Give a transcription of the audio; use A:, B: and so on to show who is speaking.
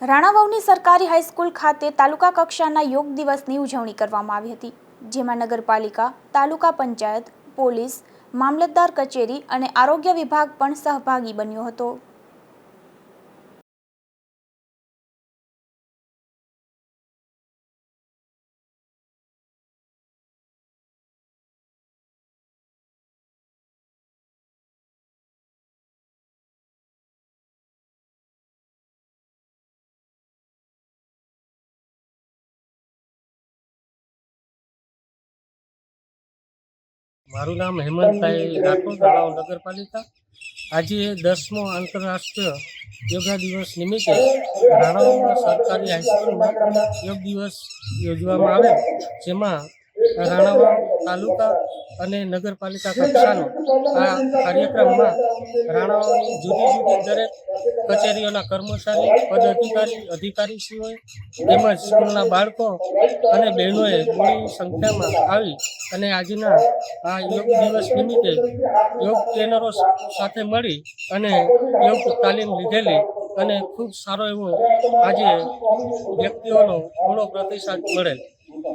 A: રાણાવાવની સરકારી હાઈસ્કૂલ ખાતે તાલુકા કક્ષાના યોગ દિવસની ઉજવણી કરવામાં આવી હતી, જેમાં નગરપાલિકા, તાલુકા પંચાયત, પોલીસ, મામલતદાર કચેરી અને આરોગ્ય વિભાગ પણ સહભાગી બન્યો હતો.
B: મારું નામ હેમંતભાઈ રાઠોડ તળાવ નગરપાલિકા. આજે દસમો આંતરરાષ્ટ્રીય યોગા દિવસ નિમિત્તે રાણાવના સરકારી હાઈસ્કૂલમાં યોગ દિવસ યોજવામાં આવે, જેમાં રાણાવાવ તાલુકા અને નગરપાલિકા કક્ષાનો આ કાર્યક્રમમાં રાણાવાવની જુદી જુદી દરેક કચેરીઓના કર્મચારી પદ અધિકારી અધિકારીશ્રીઓએ તેમજ સ્કૂલના બાળકો અને બહેનોએ મોટી સંખ્યામાં આવી અને આજના આ યોગ દિવસ નિમિત્તે યોગ ટ્રેનરો સાથે મળી અને યોગ તાલીમ લીધેલી અને ખૂબ સારો એવો આજે વ્યક્તિઓનો ઘણો પ્રતિસાદ મળેલ.